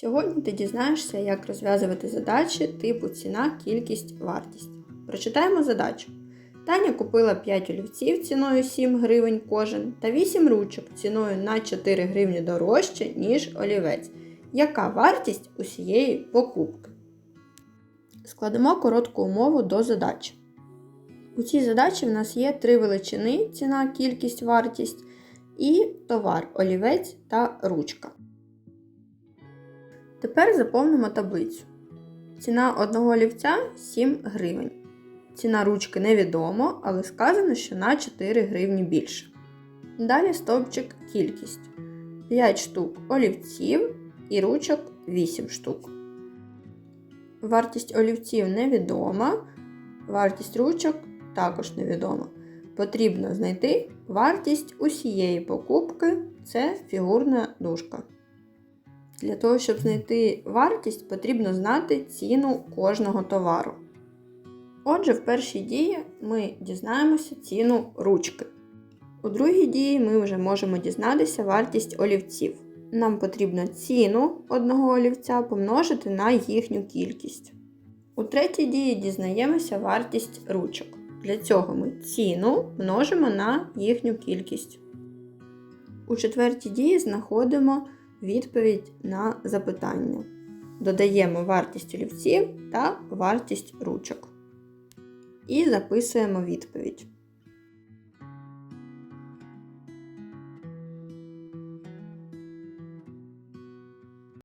Сьогодні ти дізнаєшся, як розв'язувати задачі типу ціна, кількість, вартість. Прочитаємо задачу. Таня купила 5 олівців ціною 7 гривень кожен та 8 ручок ціною на 4 гривні дорожче, ніж олівець. Яка вартість усієї покупки? Складемо коротку умову до задачі. У цій задачі в нас є три величини: ціна, кількість, вартість і товар, олівець та ручка. Тепер заповнимо таблицю. Ціна одного олівця 7 гривень. Ціна ручки невідомо, але сказано, що на 4 гривні більше. Далі стовпчик кількість. 5 штук олівців і ручок 8 штук. Вартість олівців невідома, вартість ручок також невідома. Потрібно знайти вартість усієї покупки це фігурна дужка. Для того, щоб знайти вартість, потрібно знати ціну кожного товару. Отже, в першій дії ми дізнаємося ціну ручки. У другій дії ми вже можемо дізнатися вартість олівців. Нам потрібно ціну одного олівця помножити на їхню кількість. У третій дії дізнаємося вартість ручок. Для цього ми ціну множимо на їхню кількість. У четвертій дії знаходимо відповідь на запитання. Додаємо вартість олівців та вартість ручок. І записуємо відповідь.